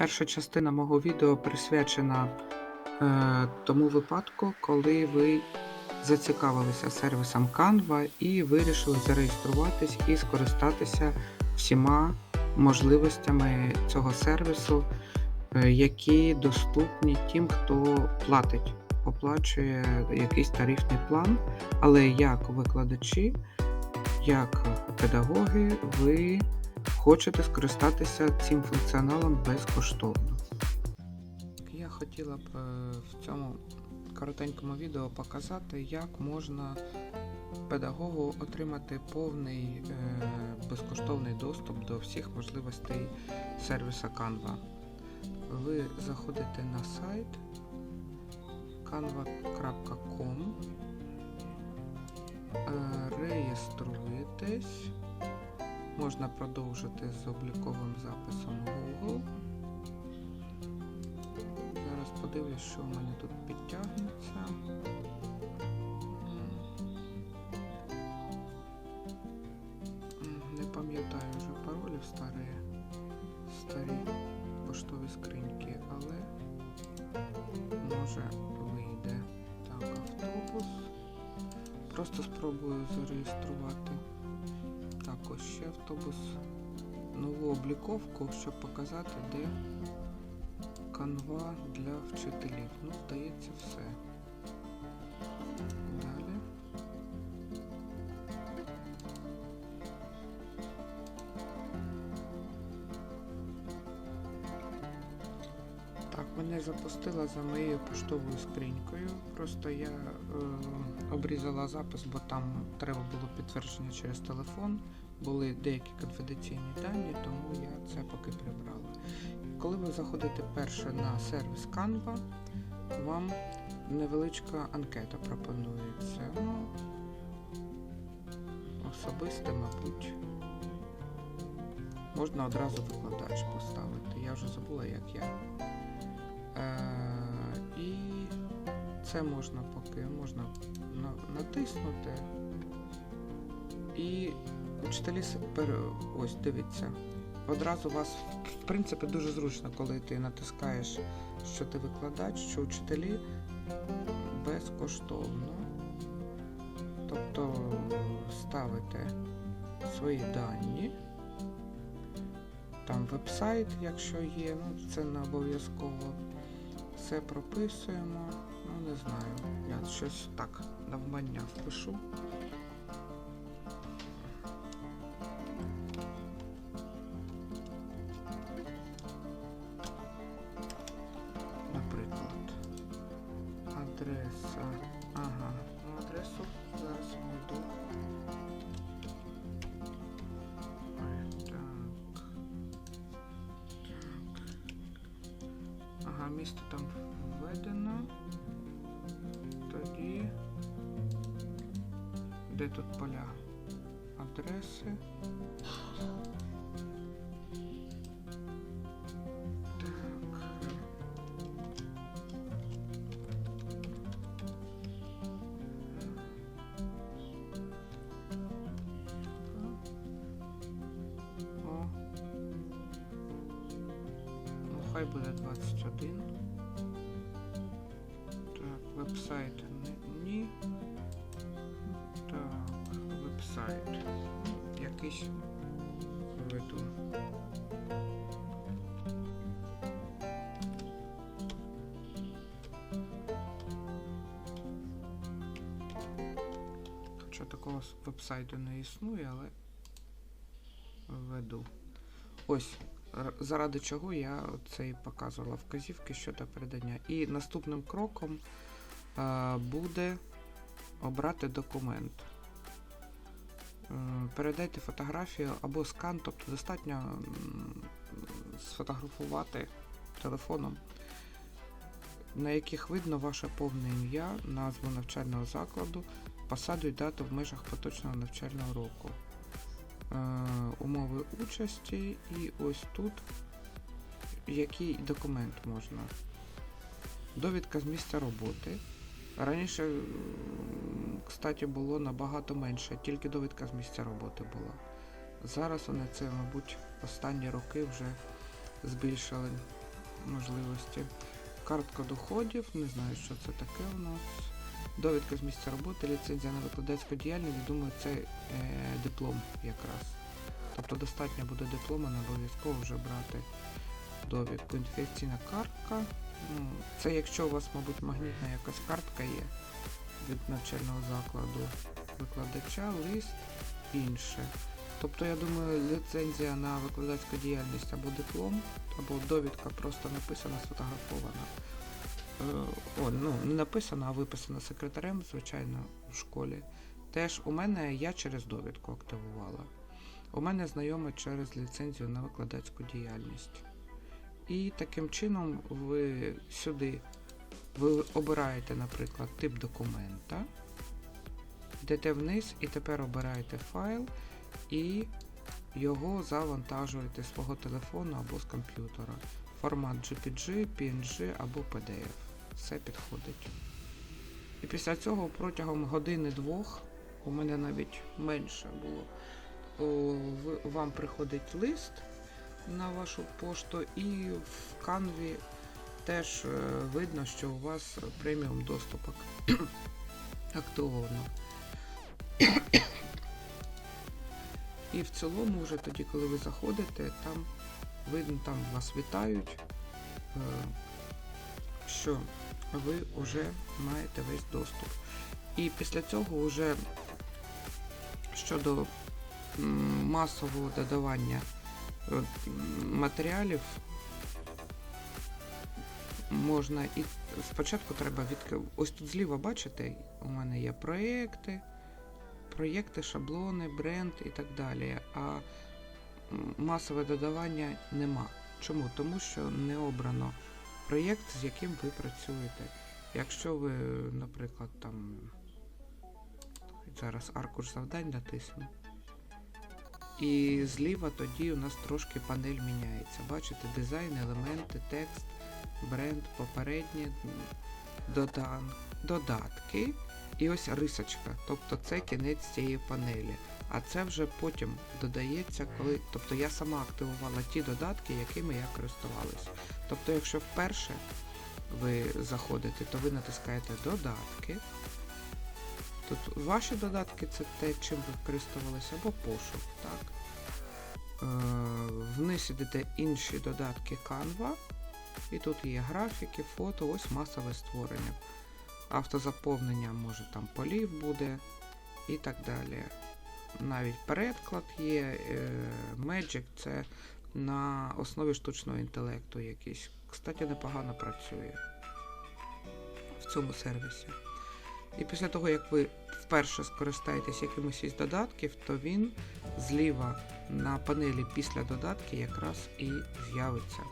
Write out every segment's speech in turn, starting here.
Перша частина мого відео присвячена е, тому випадку, коли ви зацікавилися сервісом Canva і вирішили зареєструватись і скористатися всіма можливостями цього сервісу, е, які доступні тим, хто платить, оплачує якийсь тарифний план. Але як викладачі, як педагоги, ви хочете скористатися цим функціоналом безкоштовно. Я хотіла б е, в цьому коротенькому відео показати, як можна педагогу отримати повний е, безкоштовний доступ до всіх можливостей сервіса Canva. Ви заходите на сайт canva.com, е, реєструєтесь. Можна продовжити з обліковим записом Google. Зараз подивлюсь, що в мене тут підтягнеться. Не пам'ятаю вже паролів старі, старі поштові скриньки, але може вийде. Так, автобус. Просто спробую зареєструвати. Так, ще автобус. Нову обліковку, щоб показати, де канва для вчителів. Ну, здається, все. Далі. Так, мене запустила за моєю поштовою скринькою. Просто я е, обрізала запис, бо там треба було підтвердження через телефон. Були деякі конфіденційні дані, тому я це поки прибрала. Коли ви заходите перше на сервіс Canva, вам невеличка анкета пропонується. Ну, особисте, мабуть. Можна одразу викладач поставити. Я вже забула, як я. Е, і це можна поки можна натиснути. І вчителі с- ось дивіться. Одразу у вас, в принципі, дуже зручно, коли ти натискаєш, що ти викладач, що вчителі безкоштовно. Тобто ставите свої дані. Там веб-сайт, якщо є, ну це не обов'язково. Все прописуємо. Ну, не знаю. Я щось так навмання впишу. Ага, ну адресу зараз знайду. Ой, Так. Ага, місто там введено. Тоді. Де тут поля? Адреси. Хай буде 21. Так, веб-сайт ні. Так, веб-сайт. Якийсь введу. Хоча такого веб-сайту не існує, але введу. Ось, заради чого я це і показувала вказівки щодо передання. І наступним кроком е, буде обрати документ. Е, Передайте фотографію або скан, тобто достатньо сфотографувати телефоном, на яких видно ваше повне ім'я, назву навчального закладу, посаду і дату в межах поточного навчального року. Е, умови участі і ось тут який документ можна. Довідка з місця роботи. Раніше, кстати, було набагато менше, тільки довідка з місця роботи була. Зараз вони це, мабуть, останні роки вже збільшили можливості. Картка доходів, не знаю, що це таке у нас. Довідка з місця роботи, ліцензія на викладацьку діяльність, думаю, це е, диплом якраз. Тобто достатньо буде диплома, не обов'язково вже брати довідку. Інфекційна картка. Ну, це якщо у вас, мабуть, магнітна якась картка є від навчального закладу викладача, лист, інше. Тобто, я думаю, ліцензія на викладацьку діяльність або диплом, або довідка просто написана, сфотографована. Е, О, ну, не написана, а виписана секретарем, звичайно, в школі. Теж у мене я через довідку активувала. У мене знайомий через ліцензію на викладацьку діяльність. І таким чином ви сюди ви обираєте, наприклад, тип документа, йдете вниз і тепер обираєте файл і його завантажуєте з свого телефону або з комп'ютера. Формат JPG, PNG або PDF. Все підходить. І після цього протягом години-двох, у мене навіть менше було, вам приходить лист на вашу пошту, і в канві теж е, видно, що у вас преміум доступ ак- активовано. І в цілому, вже тоді, коли ви заходите, там видно, там вас вітають, е, що ви вже маєте весь доступ. І після цього вже щодо масового додавання е, матеріалів можна і спочатку треба відкрити. Ось тут зліва, бачите, у мене є проекти, проєкти, шаблони, бренд і так далі. А масове додавання нема. Чому? Тому що не обрано проєкт, з яким ви працюєте. Якщо ви, наприклад, там зараз аркуш завдань натисну. І зліва тоді у нас трошки панель міняється. Бачите, дизайн, елементи, текст, бренд, попередні додан, додатки і ось рисочка. Тобто це кінець цієї панелі. А це вже потім додається, коли. Тобто я сама активувала ті додатки, якими я користувалася. Тобто, якщо вперше ви заходите, то ви натискаєте додатки. Тут ваші додатки це те, чим ви користувалися, або пошук, так? Е, вниз ідете інші додатки Canva. І тут є графіки, фото, ось масове створення. Автозаповнення, може там полів буде і так далі. Навіть передклад є, е, Magic це на основі штучного інтелекту якийсь. Кстати, непогано працює в цьому сервісі. І після того, як ви вперше скористаєтесь якимось із додатків, то він зліва на панелі після додатки якраз і з'явиться.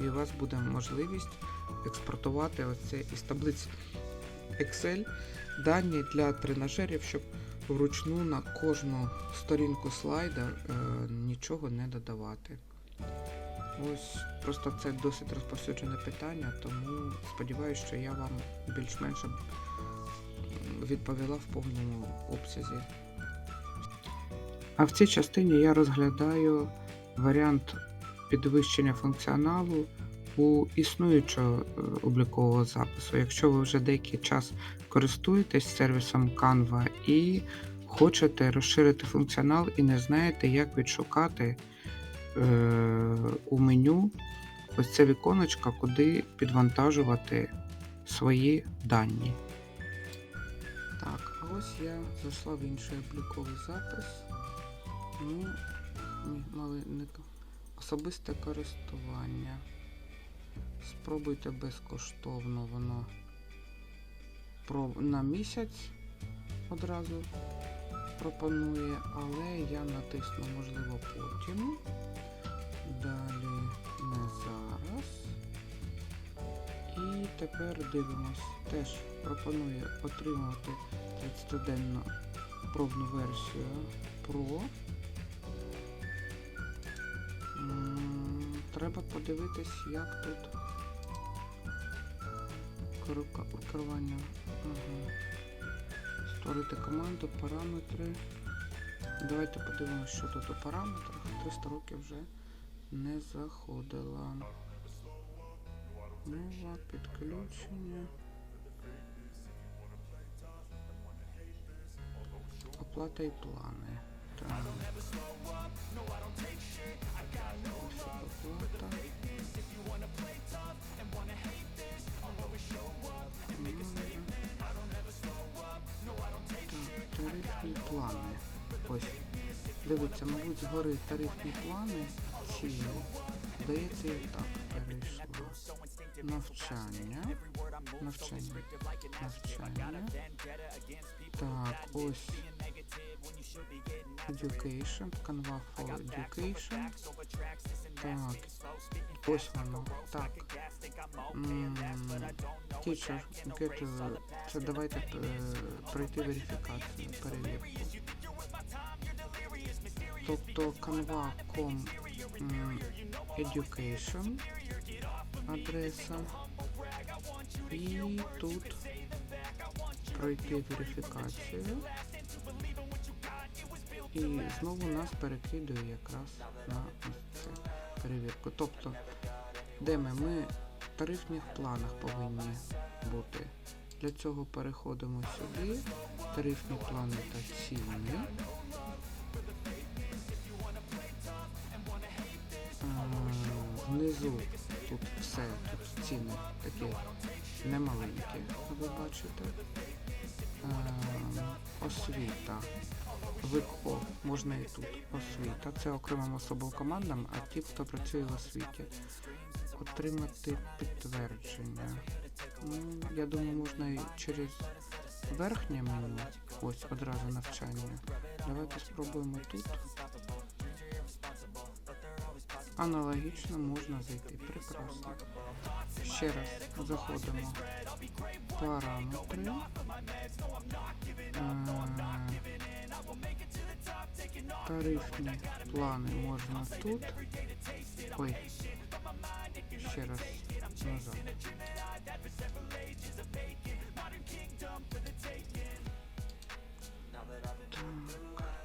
І у вас буде можливість експортувати оце із таблиць Excel дані для тренажерів, щоб вручну на кожну сторінку слайда е, нічого не додавати. Ось просто це досить розповсюджене питання, тому сподіваюся, що я вам більш-менш відповіла в повному обсязі. А в цій частині я розглядаю варіант підвищення функціоналу у існуючого е, облікового запису. Якщо ви вже деякий час користуєтесь сервісом Canva і хочете розширити функціонал і не знаєте, як відшукати е, у меню ось це віконечко, куди підвантажувати свої дані. Так, а ось я зайшла в інший обліковий запис. Ну, ні, мали не. Особисте користування. Спробуйте безкоштовно воно на місяць одразу пропонує, але я натисну можливо потім. Далі не зараз. І тепер дивимось. Теж пропонує отримувати 30-денну пробну версію Pro. Треба подивитись, як тут керування. Ага. Створити команду, параметри. Давайте подивимося, що тут у параметрах. 300 років вже не заходила. Мова, підключення. Оплата і плани. Так. Оплата. Тарифні плани. Ось. Дивіться, мабуть, згори тарифні плани ціни. Здається, і так перейшло. Навчання. Навчання. Навчання. Так, ось. Education. Canva for Education. Так. Ось воно. Так. Teacher, get, це давайте е, пройти верифікацію, перевірку. Тобто canva.com education адреса. І тут пройти верифікацію. І знову нас перекидує якраз на це перевірку. Тобто, де ми? Ми в тарифних планах повинні бути. Для цього переходимо сюди, тарифні плани та ціни. Внизу тут все, тут ціни такі немаленькі, ви бачите. Освіта. ВИКО можна і тут. Освіта. Це окремим особовим командам, а ті, хто працює в освіті. Отримати підтвердження. Ну, я думаю, можна і через верхнє меню. Ось одразу навчання. Давайте спробуємо тут. Аналогічно можна зайти. Прекрасно. Ще раз заходимо. Параметри. Е, Тарифні плани можна тут. Ой. Ще раз назад.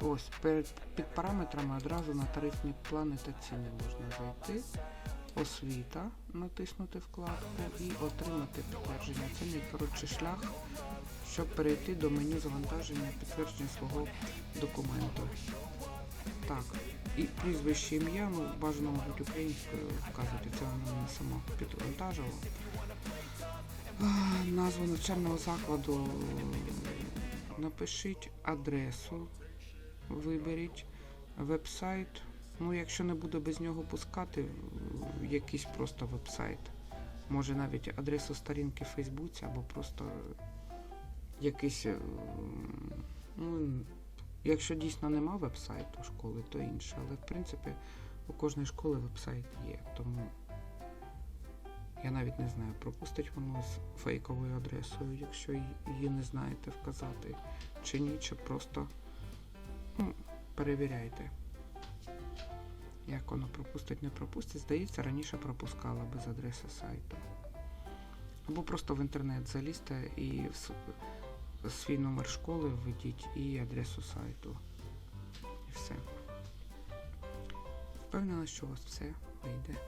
Ось перед під параметрами одразу на тарифні плани та ціни можна зайти. Освіта, натиснути вкладку і отримати підтвердження. Це мій коротший шлях, щоб перейти до меню завантаження підтвердження свого документу. Так, і прізвище ім'я, ну бажано мабуть українською вказувати, це воно мене само. Назву навчального закладу напишіть адресу, виберіть веб-сайт. Ну, якщо не буду без нього пускати, якийсь просто веб-сайт. Може навіть адресу сторінки в Фейсбуці або просто якийсь. Ну, якщо дійсно нема веб-сайту школи, то інше. Але в принципі у кожної школи веб-сайт є. Тому я навіть не знаю, пропустить воно з фейковою адресою, якщо її не знаєте вказати, чи ні, чи просто ну, перевіряйте. Як воно пропустить, не пропустить. Здається, раніше пропускала без адреси сайту. Або просто в інтернет залізьте і свій номер школи введіть і адресу сайту. І все. Впевнена, що у вас все вийде.